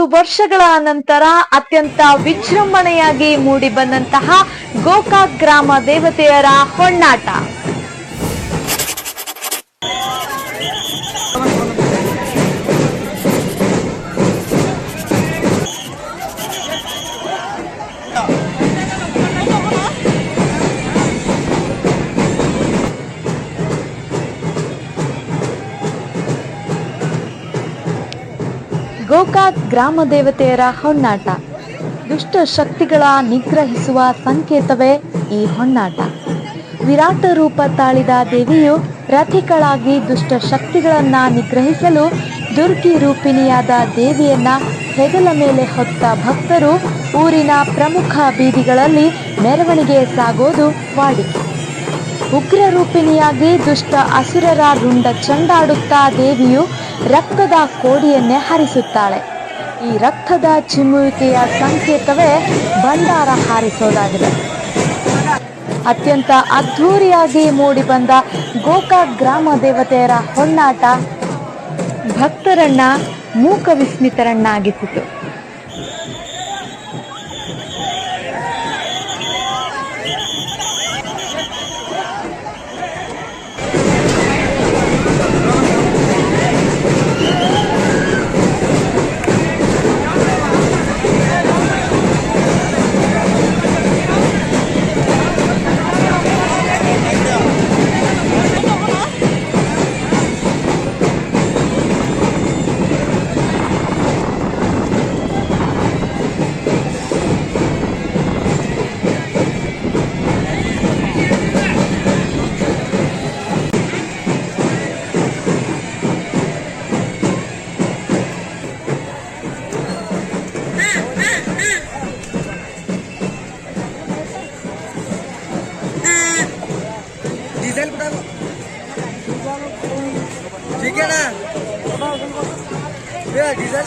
ಐವತ್ತು ವರ್ಷಗಳ ನಂತರ ಅತ್ಯಂತ ವಿಜೃಂಭಣೆಯಾಗಿ ಮೂಡಿ ಬಂದಂತಹ ಗೋಕಾಕ್ ಗ್ರಾಮ ದೇವತೆಯರ ಹೊಣ್ಣಾಟ ಗೋಕಾಕ್ ಗ್ರಾಮ ದೇವತೆಯರ ಹೊನ್ನಾಟ. ದುಷ್ಟ ಶಕ್ತಿಗಳ ನಿಗ್ರಹಿಸುವ ಸಂಕೇತವೇ ಈ ಹೊನ್ನಾಟ. ವಿರಾಟ ರೂಪ ತಾಳಿದ ದೇವಿಯು ರಥಿಗಳಾಗಿ ದುಷ್ಟ ಶಕ್ತಿಗಳನ್ನ ನಿಗ್ರಹಿಸಲು ದುರ್ಗಿ ರೂಪಿಣಿಯಾದ ದೇವಿಯನ್ನ ಹೆಗಲ ಮೇಲೆ ಹೊತ್ತ ಭಕ್ತರು ಊರಿನ ಪ್ರಮುಖ ಬೀದಿಗಳಲ್ಲಿ ಮೆರವಣಿಗೆ ಸಾಗೋದು ವಾಡಿಕೆ. ಉಗ್ರ ರೂಪಿಣಿಯಾಗಿ ದುಷ್ಟ ಅಸುರರ ರುಂಡ ಚಂಡಾಡುತ್ತಾ ದೇವಿಯು ರಕ್ತದ ಕೋಡಿಯನ್ನೇ ಹರಿಸುತ್ತಾಳೆ. ಈ ರಕ್ತದ ಚಿಮ್ಮುವಿಕೆಯ ಸಂಕೇತವೇ ಭಂಡಾರ ಹಾರಿಸೋದಾಗಿದೆ. ಅತ್ಯಂತ ಅದ್ಧೂರಿಯಾಗಿ ಮೂಡಿಬಂದ ಗೋಕಾಕ್ ಗ್ರಾಮ ದೇವತೆಯರ ಹೊನ್ನಾಟ ಭಕ್ತರನ್ನ ಮೂಕ ವಿಸ್ಮಿತರನ್ನಾಗಿಸಿತು. सेल्फ उठाओ ठीक है ना भैया डिजाइन